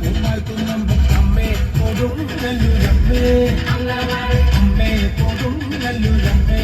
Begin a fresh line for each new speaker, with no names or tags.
ചുറ്റമ്പലവും വാഴ്ത്തുന്നം അമ്മേ കൊടുങ്ങല്ലൂരമ്മേ അമ്മേ പോകും നല്ലൂരമ്മേ